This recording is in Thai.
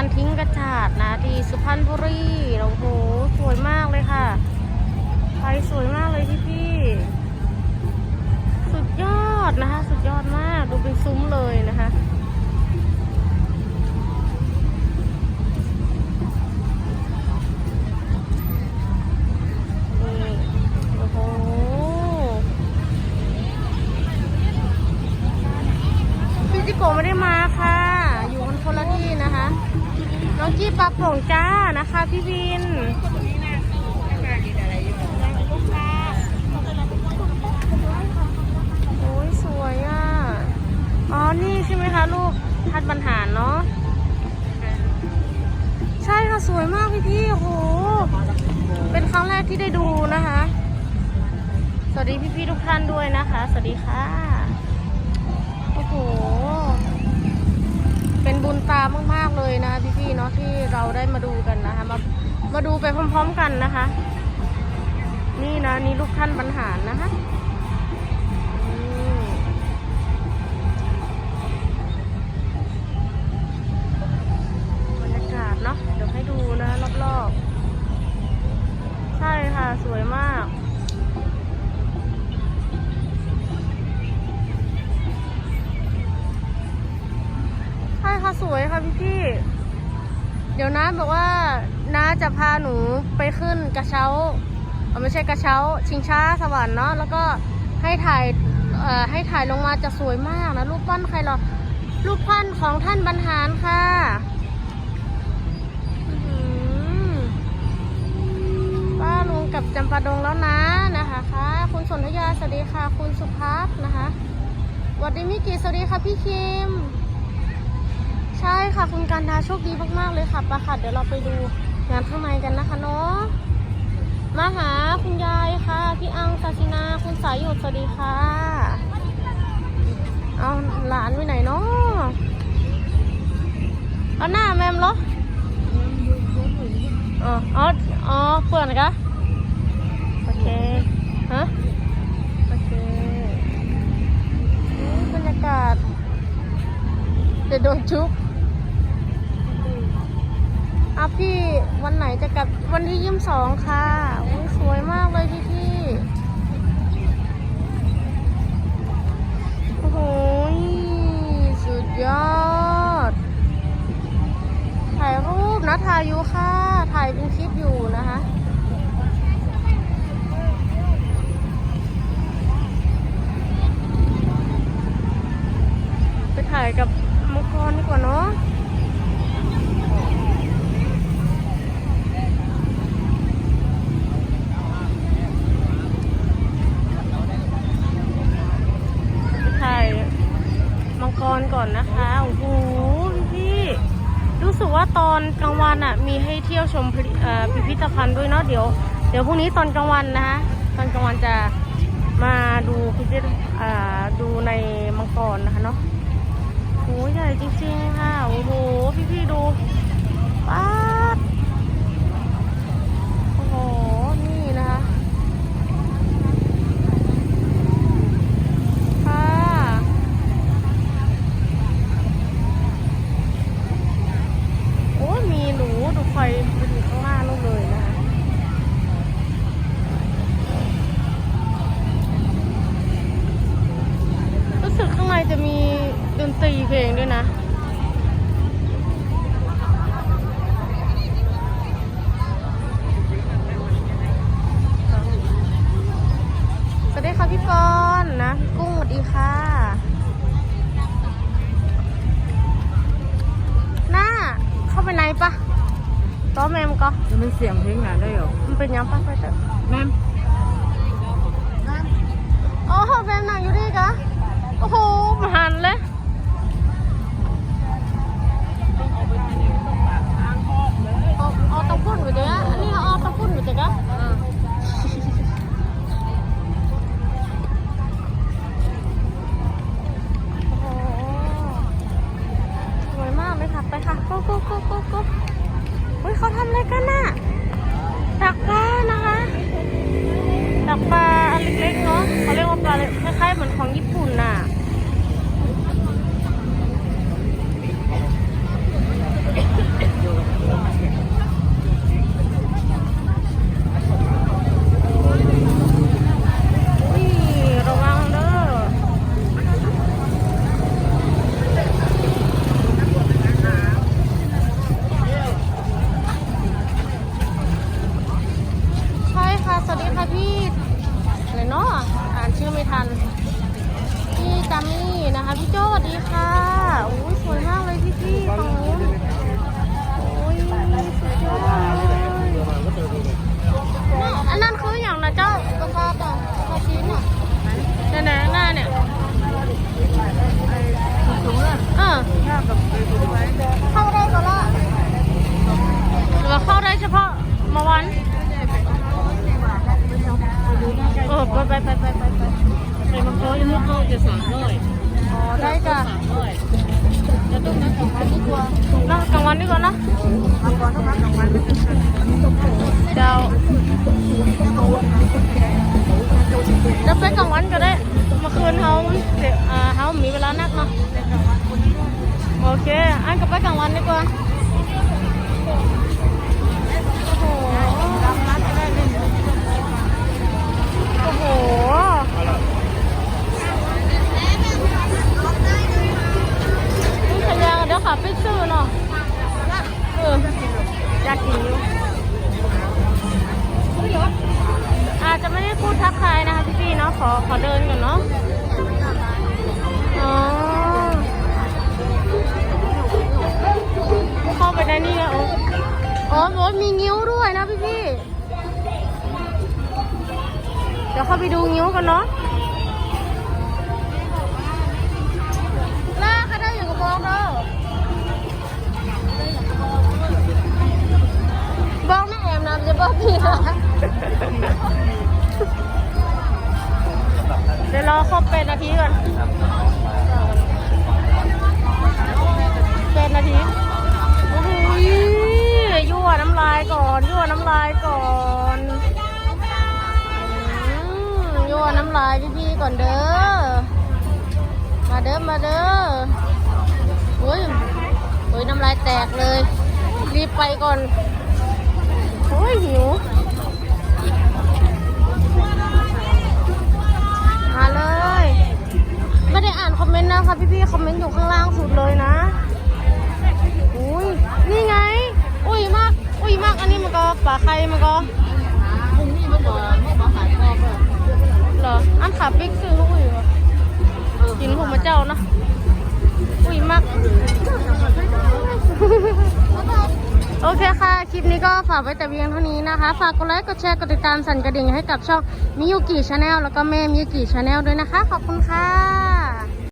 านทิ้งกระจาดนะที่สุพรรณบุรีโอ้โหสวยมากเลยค่ะไฟสวยมากเลยพี่พี่สุดยอดนะคะ สุดยอดมากดูเป็นซุ้มเลยนะคะนี่โอ้โหพี่จิโกไม่ได้มาค่ะ อยู่กันคนละที่นะคะ น้องจี้ปลาโป่งจ้านะคะพี่วินโอ้ยสวยอะ อ๋อ นี่ใช่ไหมคะลูกทัดบรรหารเนาะ ใช่ค่ะ สวยมากพี่พี่โอ้โห เป็นครั้งแรกที่ได้ดูนะคะ สวัสดีพี่พี่ทุกท่านด้วยนะคะ สวัสดีค่ะ โอ้โห บุญตามากๆเลยนะพี่พี่ๆเนาะที่เราได้มาดูกันนะคะ มามาดูไปพร้อม ๆ กันนะคะ นี่นะนี่ลูกท่านบรรหารนะคะ สวยค่ะพี่พี่ เดี๋ยวน้าบอกว่าน้าจะพาหนูไปขึ้นกระเช้าเออไม่ใช่กระเช้า ชิงช้าสวรรค์เนาะแล้วก็ให้ถ่ายเอ่อให้ถ่ายลงมาจะสวยมากนะรูปปั้นใครหรอรูปปั้นของท่านบรรหารค่ะหือป้าลุงกับจำปาดงแล้วนะนะคะค่ะคุณสนธยาสวัสดีค่ะ คุณสุภัสนะคะสวัสดีมิกิสวัสดีค่ะพี่คิม ใช่ค่ะคุณการดาโชคดีมากๆเลยค่ะปะค่ะ เดี๋ยวเราไปดูงานข้างในกันนะคะเนาะมาหาคุณยายค่ะ พี่อังศาสินาคุณสายหยุดสวัสดีค่ะ เอาหลานไปไหนเนาะเอาหน้าแมมเหรออ๋ออ๋อเปื่อนกะโอเคฮะโอเคบรรยากาศจะโดนชุบ อะพี่วันไหนจะกลับวันที่ยี่สิบสองค่ะสวยมากเลยพี่พี่โอ้โหสุดยอด ถ่ายรูปนะถ่ายอยู่ค่ะ ถ่ายเป็นคลิปอยู่นะคะไปถ่ายกับมังกรดีกว่าเนาะ ไปถ่ายมังกรก่อนนะคะ โอ้โหพี่ๆรู้สึกว่าตอนกลางวันอะ มีให้เที่ยวชมพิพิธภัณฑ์ด้วยเนาะเดี๋ยวเดี๋ยวพรุ่งนี้ตอนกลางวันนะคะตอนกลางวันจะมาดูพิพิธอ่าดูในมังกรนะคะเนาะโอ้ใหญ่จริงๆค่ะโอ้โหพี่ๆดูป๊า สียงเพลงหนาได้เหรอมันเป็นยังปะไปเถอะแม่มโอ้โหแมมหนังอยู่ดีกะโอ้โหมาหันเลยออกออกตะพุ่นไปเจ๊ะอั เขาเรียกว่าปลาอะไรคล้ายๆเหมือนของญี่ปุ่น ชื่อไม่ทัน พี่จามี่นะคะ พี่โจ้สวัสดีค่ะโอ้ยสวยมากเลยพี่พี่ตรงนู้นโอ้ยสวยจังเลยอันนั้นคืออย่างนะเจ้ากระซาต่อกระชินอะนั่นน่ะหน้าเนี่ยเออเข้าได้ก็ละหรือว่าเข้าได้เฉพาะมาวันเออไปไปไปไป ไปไปในมังกรยังเข้าจะสามร้อยอ๋อได้จ้ะสามร้อยจะต้องนัดกลางวันดีกว่านะกลางวันดีกว่านะมังกรต้องนัดกลางวันไม่เป็นไรเจ้าจะไปกลางวันก็ได้เมื่อคืนเขาเดี๋ยวอ่าเขามีเวลานักเนาะโอเค อันก็ไปกลางวันดีกว่าโอ้โห ขอขอเดินก่อนเนาะอ๋อเข้าไปได้นี่แล้วอ๋อรถมีงิ้วด้วยนะพี่พี่ เดี๋ยวเข้าไปดูงิ้วกันเนาะ รอครบเป็นนาทีก่อน เป็นนาที โอ้โหยยั่วน้ำลายก่อน ยั่วน้ำลายก่อนอืมยั่วน้ำลายพี่ๆก่อนเด้อ มาเด้อ มาเด้อโอ้ยโอ้ยน้ำลายแตกเลย รีบไปก่อน โอ้ยหิว มาเลย ไม่ได้อ่านคอมเมนต์นะคะพี่ๆคอมเมนต์อยู่ข้างล่างสุดเลยนะอุ้ยนี่ไง อุ้ยมาก อุ้ยมากอันนี้มันก็ปลาไข่มันก็พรุ่งนี้มันบอกไม่มาขายกองเลยเหรออันขาปิ๊กซื้อลูกอุ้ย โอเคค่ะ คลิปนี้ก็ฝากไว้แต่เพียงเท่านี้นะคะ ฝากกดไลค์ กดแชร์ กดติดตามสั่นกระดิ่งให้กับช่องมิยุกิชาแนลแล้วก็แม่มิยุกิชาแนลด้วยนะคะ ขอบคุณค่ะ